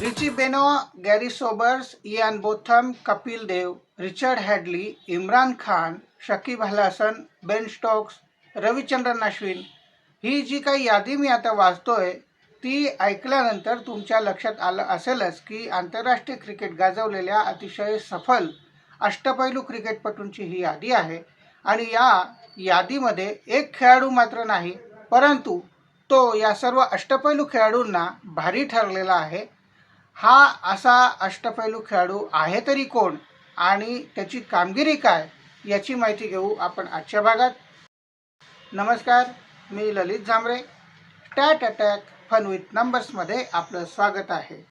Richie Benaud Garry Sobers Ian Botham Kapil Dev Richard Hadlee Imran Khan Shakib Al Ben Stokes Ravichandran Ashwin ही जी काही यादी मी आता वाचतोय ती ऐकल्यानंतर तुमच्या लक्षात आलं असेलच की आंतरराष्ट्रीय क्रिकेट गाजवलेल्या अतिशय सफल अष्टपैलू क्रिकेटपटूंची ही यादी आहे. आणि या यादीमध्ये एक खेळाडू मात्र नाही परंतु तो या सर्व अष्टपैलू खेळाडूंना भारी ठरलेला आहे. हा असा अष्टपैलू खेळाडू आहे तरी कोण आणि त्याची कामगिरी काय याची माहिती घेऊ आपण आजच्या भागात. नमस्कार मी Lalit Zambre. Stat attack fun with नंबर्समध्ये आपलं स्वागत आहे.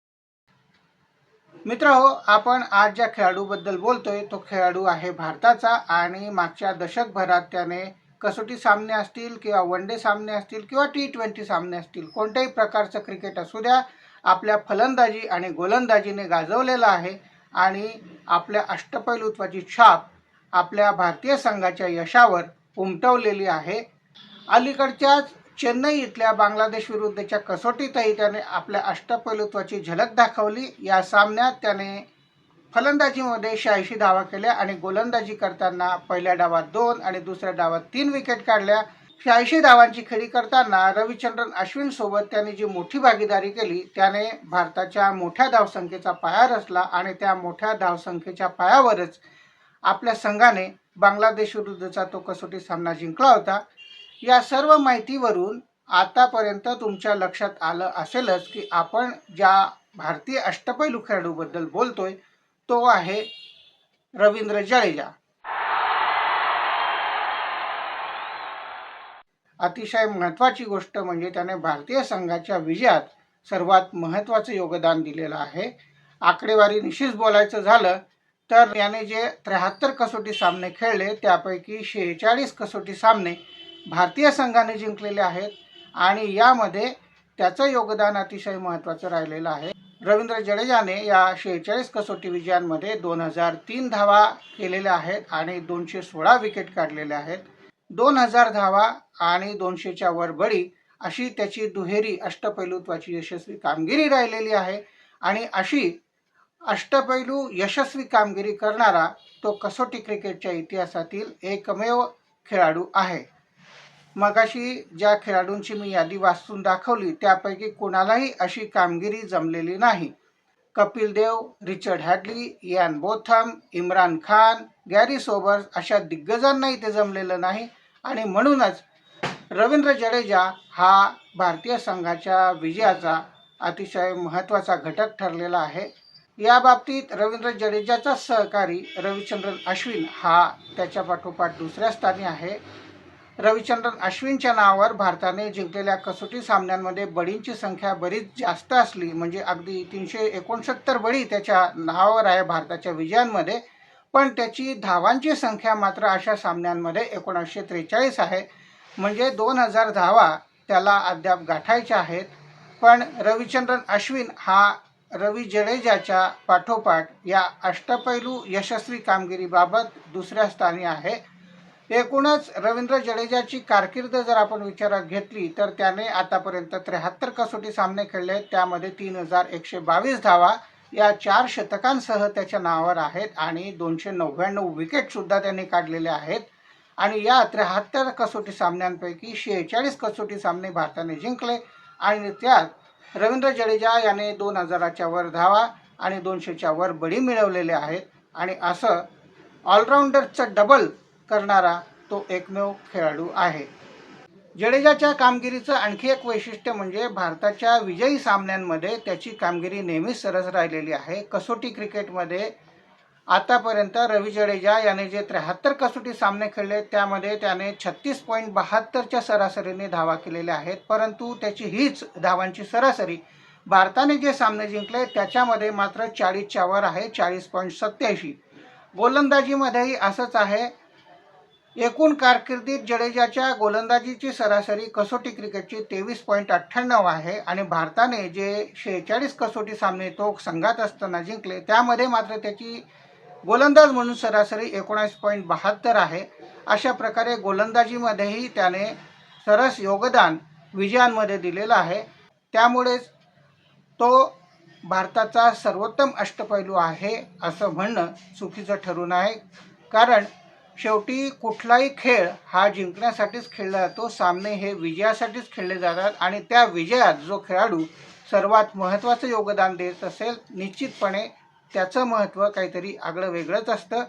मित्र हो आपण आज ज्या खेळाडूबद्दल बोलतोय तो खेळाडू आहे भारताचा आणि मागच्या दशकभरात त्याने कसोटी सामने असतील किंवा वन डे सामने असतील किंवा टी ट्वेंटी सामने असतील कोणत्याही प्रकारचं क्रिकेट असू द्या आपल्या फलंदाजी आणि गोलंदाजीने गाजवलेला आहे आणि आपल्या अष्टपैलुत्वाची छाप आपल्या भारतीय संघाच्या यशावर उमटवलेली आहे. अलीकडच्याच चेन्नई इथल्या बांगलादेश विरुद्धच्या कसोटीतही त्याने आपल्या अष्टपैलुत्वाची झलक दाखवली. या सामन्यात त्याने फलंदाजीमध्ये शहाऐंशी धावा केल्या आणि गोलंदाजी करताना पहिल्या डावात दोन आणि दुसऱ्या डावात तीन विकेट काढल्या. शहाऐंशी धावांची खेळी करताना रविचंद्रन अश्विन सोबत त्यांनी जी मोठी भागीदारी केली त्याने भारताच्या मोठ्या धावसंख्येचा पाया रचला आणि त्या मोठ्या धावसंख्येच्या पायावरच आपल्या संघाने बांगलादेश विरुद्धचा तो कसोटी सामना जिंकला होता. या सर्व माहितीवरून आतापर्यंत तुमच्या लक्षात आलं असेलच की आपण ज्या भारतीय अष्टपैलू खेळाडूबद्दल बोलतोय तो आहे रवींद्र जडेजा. अतिशय महत्त्वाची गोष्ट म्हणजे त्याने भारतीय संघाच्या विजयात सर्वात महत्त्वाचं योगदान दिलेलं आहे. आकडेवारी निश्चित बोलायचं झालं तर याने जे त्र्याहत्तर कसोटी सामने खेळले त्यापैकी शेहेचाळीस कसोटी सामने भारतीय संघाने जिंकलेले आहेत आणि यामध्ये त्याचं योगदान अतिशय महत्त्वाचं राहिलेलं आहे. रवींद्र जडेजाने या शेहेचाळीस कसोटी विजयांमध्ये दोन हजार तीन धावा केलेल्या आहेत आणि दोनशे सोळा विकेट काढलेल्या आहेत. दोन हजार धावा आणि दोनशेच्या वर बळी अशी त्याची दुहेरी अष्टपैलुत्वाची यशस्वी कामगिरी राहिलेली आहे. आणि अशी अष्टपैलू यशस्वी कामगिरी करणारा तो कसोटी क्रिकेटच्या इतिहासातील एकमेव खेळाडू आहे. मगाशी ज्या खेळाडूंची मी यादी वाचून दाखवली त्यापैकी कोणालाही अशी कामगिरी जमलेली नाही. Kapil Dev Richard Hadlee Ian Botham Imran Khan Garry Sobers अशा दिग्गजांनाही ते जमलेलं नाही. आणि म्हणूनच रवींद्र जडेजा हा भारतीय संघाच्या विजयाचा अतिशय महत्त्वाचा घटक ठरलेला आहे. या बाबतीत रवींद्र जडेजाचा सहकारी रविचंद्रन अश्विन हा त्याच्या पाठोपाठ दुसऱ्या स्थानी आहे. रविचंद्रन अश्विनच्या नावावर भारताने जिंकलेल्या कसोटी सामन्यांमध्ये बळींची संख्या बरीच जास्त असली म्हणजे अगदी तीनशे एकोणसत्तर बळी त्याच्या नावावर आहे भारताच्या विजयांमध्ये. पण त्याची धावांची संख्या मात्र अशा सामन्यांमध्ये एकोणीसशे त्रेचाळीस आहे. म्हणजे दोन हजार धावा त्याला अद्याप गाठायच्या आहेत. पण रविचंद्रन अश्विन हा रवी जडेजाच्या पाठोपाठ या अष्टपैलू यशस्वी कामगिरीबाबत दुसऱ्या स्थानी आहे. एकूणच रवींद्र जडेजाची कारकीर्द जर आपण विचारात घेतली तर त्याने आतापर्यंत त्र्याहत्तर कसोटी सामने खेळले त्यामध्ये तीन हजार एकशे बावीस धावा या चार शतकांसह त्याच्या नावावर आहेत आणि दोनशे नव्याण्णव विकेटसुद्धा त्यांनी काढलेले आहेत. आणि या त्र्याहत्तर कसोटी सामन्यांपैकी शेहेचाळीस कसोटी सामने भारताने जिंकले. आणि त्यात रवींद्र जडेजा याने दोन हजाराच्या वर धावा आणि दोनशेच्या वर बळी मिळवलेले आहेत. आणि असं ऑलराऊंडरचं डबल करणारा तो एकमेव खेळाडू आहे. जडेजाच्या कामगिरीचं आणखी एक वैशिष्ट्य म्हणजे भारताच्या विजयी सामन्यांमध्ये त्याची कामगिरी नेहमीच सरस राहिलेली आहे. कसोटी क्रिकेटमध्ये आतापर्यंत रवी जडेजा याने जे त्र्याहत्तर कसोटी सामने खेळले त्यामध्ये त्याने छत्तीस पॉईंट बहात्तरच्या सरासरीने धावा केलेल्या आहेत. परंतु त्याची हीच धावांची सरासरी भारताने जे सामने जिंकले त्याच्यामध्ये मात्र चाळीसच्या वर आहे चाळीस पॉईंट सत्याऐंशी गोलंदाजीमध्येही असंच आहे. एकूण कारकिर्दीत जडेजाच्या गोलंदाजीची सरासरी कसोटी क्रिकेटची तेवीस पॉईंट अठ्ठ्याण्णव आहे आणि भारताने जे शेहेचाळीस कसोटी सामने तो संघात असताना जिंकले त्यामध्ये मात्र त्याची गोलंदाज म्हणून सरासरी एकोणीस पॉईंट बहात्तर आहे. अशा प्रकारे गोलंदाजीमध्येही त्याने सरस योगदान विजयांमध्ये दिलेलं आहे. त्यामुळेच तो भारताचा सर्वोत्तम अष्टपैलू आहे असं म्हणणं चुकीचं ठरून आहे. कारण शेवटी कुठलाही खेळ हा जिंकण्यासाठीच खेळला जातो. सामने हे विजयासाठीच खेळले जातात आणि त्या विजयात जो खेळाडू सर्वात महत्त्वाचं योगदान देत असेल निश्चितपणे त्याचं महत्त्व काहीतरी आगळं वेगळंच असतं.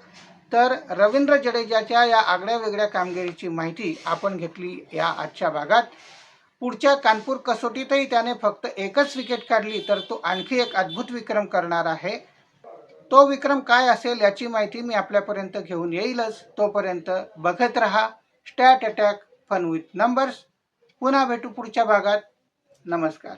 तर रवींद्र जडेजाच्या या आगळ्या वेगळ्या कामगिरीची माहिती आपण घेतली या आजच्या भागात. पुढच्या कानपूर कसोटीतही त्याने फक्त एकच विकेट काढली तर तो आणखी एक अद्भुत विक्रम करणार आहे. तो विक्रम काय असेल याची माहिती मी आपल्यापर्यंत घेऊन येईलच. तोपर्यंत बघत रहा. Stat attack fun with numbers पुन्हा भेटू पुढच्या भागात. नमस्कार.